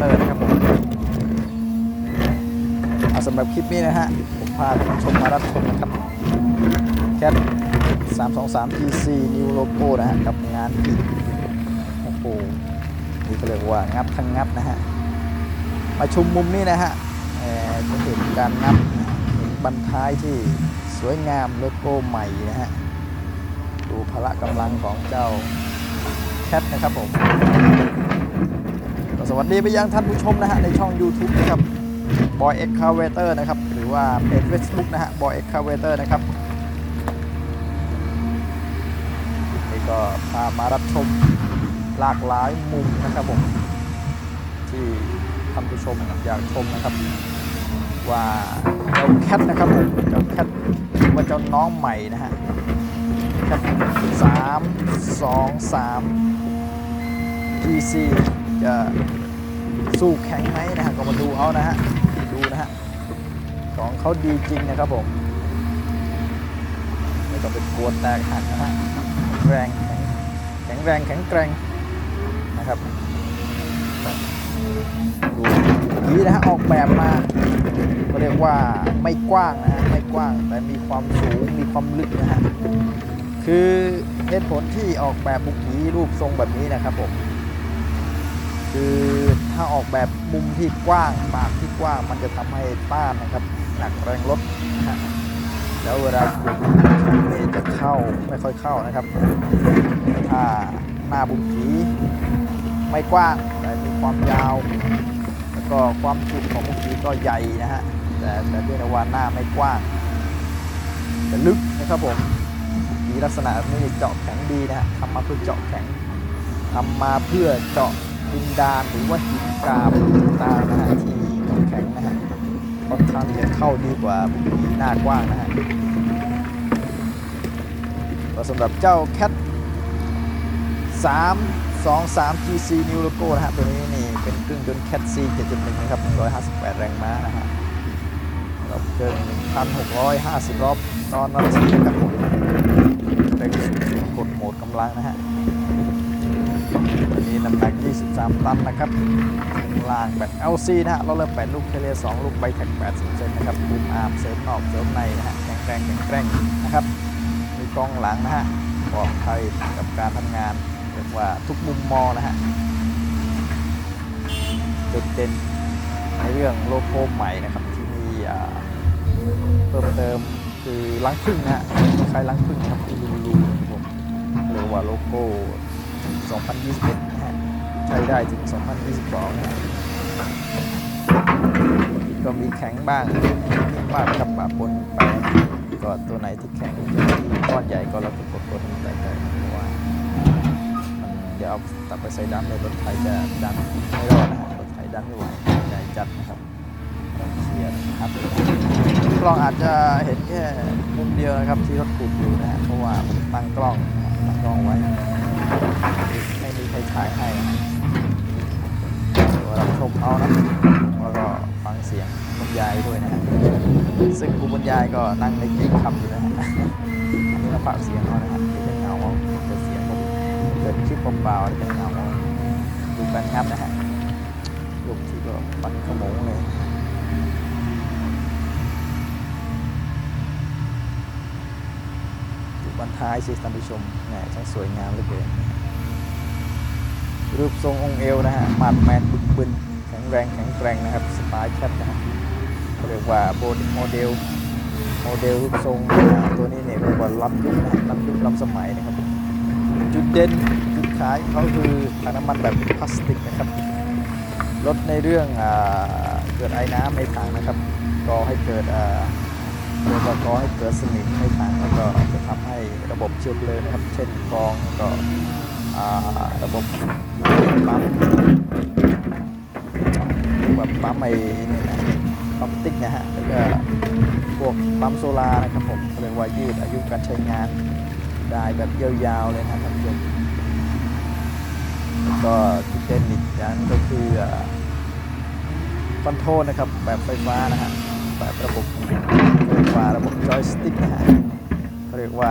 เตอร์นะครับผมเอาสำหรับคลิปนี้นะฮะ ผมพาท่านผู้ชมมารับชมนะครับแคท323 GC New Logo นะฮะ กับงานอีกโอ้โหนี่ก็เรียกว่า งับทั้งงับนะฮะ มาชมมุมนี้นะฮะเอ่อจะเห็นการงับบันท้ายที่สวยงามโลโก้ใหม่นะฮะ ดูพละกำลังของเจ้าแคทนะครับผม สวัสดีไปยังท่านผู้ชมนะฮะในช่อง YouTube นะครับ Boy Excavator นะครับ หรือว่าเพจ Facebook นะฮะ Boy Excavator นะครับนี่ก็พามารับชมหลากหลายมุมนะครับผม ที่ท่านผู้ชมอยากชมนะครับ ว่าเจ้าแคทนะครับผมเจ้าแคทว่าเจ้าน้องใหม่นะฮะแคทสามสองสาม GC จะ สู้แข็งไหมนะฮะก็มาดูเอานะฮะดูนะฮะของเขาดีจริงนะครับผมไม่ต้องเป็นกลัวแตกหักนะฮะแข็งแรงแข็งแข็งแรงแข็งแกร่งนะครับดูนี้นะฮะออกแบบมาก็เรียกว่าไม่กว้างนะฮะไม่กว้างแต่มีความสูงมีความลึกนะฮะคือเหตุผลที่ออกแบบบุกีรูปทรงแบบนี้นะครับผมคือ ถ้าออกแบบมุมที่กว้างปากที่กว้างมันจะทำให้ต้านนะครับหนักแรงรถนะฮะแล้วเวลาบุกนี่จะเข้าไม่ค่อยเข้านะครับถ้าหน้าบุกีไม่กว้างแต่มีความยาว แล้วก็ความจุของมุกีก็ใหญ่นะฮะแต่แต่เพียงแต่ว่าหน้าไม่กว้างแต่ลึกนะครับผมมีลักษณะนี้เจาะแข็งดีนะฮะทำมาเพื่อเจาะแข็งทำมาเพื่อเจาะ ดินดานหรือว่าหินกราบตานะฮะที่แข็งนะฮะค่อนข้างจะเข้าดีกว่ามุกีหน้ากว้างนะฮะก็สำหรับเจ้าแคท3 2 3 GC New Logo นะฮะตัวนี้นี่เป็นเครื่องยนต์ Cat C 7.1นะครับ 158 แรงม้านะฮะรอบเครื่อง1,650 รอบตอนนาทีนะครับผมเร่งสูงกดโหมดกำลังนะฮะ วันนี้น้ำหนัก 23 ตันนะครับล่างแบบ LC นะฮะเราเริ่ม8ลูกเทเล2ลูกใบแท็ก80 เซนนะครับบูมอาร์มเสริมนอกเสริมในนะฮะแข็งแรงแข็งแกร่งนะครับ มีกล้องหลังนะฮะปลอดภัยกับการทำงานเรียกว่าทุกมุมมองนะฮะจุดเด่นในเรื่องโลโก้ใหม่นะครับที่มีเพิ่มเติมคือลังพึ่งนะฮะคล้ายลังพึ่งครับรูรูนะครับผมเรียกว่าโลโก้ 2021นะฮะใช้ได้ถึง 2022นะฮะก็มีแข็งบ้างนิ่มบ้างกับปะปนไปก็ตัวไหนที่แข็งที่ก้อนใหญ่ก็เราก็กดกดมันแตกได้เพราะว่ามันเดี๋ยวเอาตับไปใส่ดันเลยรถไถจะดันไม่รอดนะฮะรถไถดันไม่ไหวใหญ่จัดนะครับเสียนะครับกล้องอาจจะเห็นแค่มุมเดียวนะครับที่รถขุดอยู่นะฮะเพราะว่าตั้งกล้องตั้งกล้องไว้ ไม่มีใครถ่ายให้เราชมเอานะ แล้วก็ฟังเสียงบรรยายด้วยนะซึ่งครูบรรยายก็นั่งในกิ๊กขับอยู่นะฮะอันนี้เราฝากเสียงเอานะฮะที่เป็นเงาเอาเกิดเสียงผมเกิดคลิปเปล่าๆเป็นเงาดูกันครับนะฮะลูกที่ก็ปันขโมงเลย บันท้ายสิท่านผู้ชมแหมช่างสวยงามเหลือเกินรูปทรงองค์เอวนะฮะมาดแมนบึกบึนแข็งแรงแข็งแกร่งนะครับสไตล์แคทนะฮะเขาเรียกว่าโบโมเดลโมเดลรูปทรงตัวนี้เนี่ยเรียกว่าล้ำยุคนะล้ำยุคล้ำสมัยนะครับ จุดเด่นจุดขายเขาคือถังน้ำมันแบบพลาสติกนะครับลดในเรื่องอเกิดไอ้น้ำในถังนะครับก่อให้เกิด เรียกว่าก่อให้เกิดสนิมในถังแล้วก็จะทำให้ระบบเชื้อเพลิงนะครับ เช่นกองก็ระบบปั๊มแบบปั๊มไอ้นี่นะปั๊มติ๊กนะฮะแล้วก็พวกปั๊มโซลานะครับผมเรียกว่ายืดอายุการใช้งานได้แบบยาวๆเลยนะท่านผู้ชมก็จุดเด่นอีกอย่างก็คือคอนโทรลนะครับแบบไฟฟ้านะฮะแบบระบบ ไฟฟ้าระบบจอยสติ๊กนะฮะเขาเรียกว่า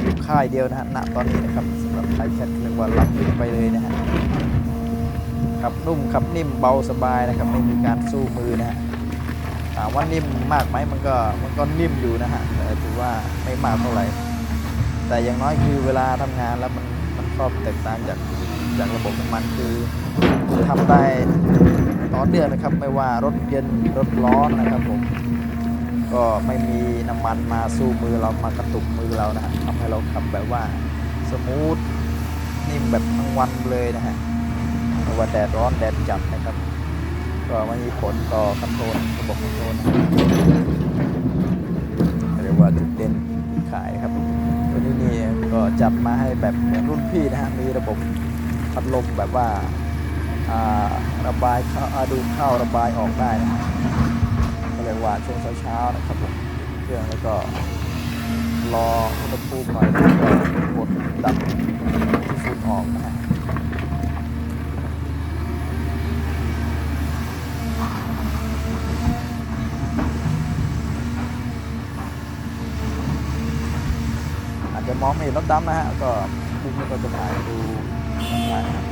อยู่ค่ายเดียวนะฮะณตอนนี้นะครับสำหรับไทยแคทเรียกว่ารับไปเลยนะฮะขับนุ่มขับนิ่มเบาสบายนะครับไม่มีการสู้มือนะฮะถามว่านิ่มมากไหมมันก็มันก็นิ่มอยู่นะฮะแต่ถือว่าไม่มากเท่าไหร่แต่อย่างน้อยคือเวลาทำงานแล้วมันมันชอบแตกต่างจากจากระบบน้ำมันคือทำได้ต่อเนื่องนะครับ ไม่ว่ารถเย็นรถร้อนนะครับผม ก็ไม่มีน้ำมันมาสู้มือเรามากระตุกมือเรานะฮะทำให้เราขับแบบว่าสมูทนิ่มแบบทั้งวันเลยนะฮะว่าแดดร้อนแดดจัดนะครับ ก็ไม่มีผลต่อคอนโทรลระบบคอนโทรลนเรียกว่าจุดเด่นที่ขายครับ ตัวนี้นี่ก็จัดมาให้แบบเหมือนรุ่นพี่นะฮะมีระบบพัดลมแบบว่าระบายเข้าดูเข้าระบายออกได้นะ เรียกว่าช่วงเช้าๆนะครับผมเครื่องแล้วก็รออุณหภูมิหน่อยแล้วก็กดดับที่ฝุ่นออกนะฮะอาจจะมองไม่เห็นรถดำนะฮะก็มุมนี้ก็จะถ่ายดูถ่ายนะครับ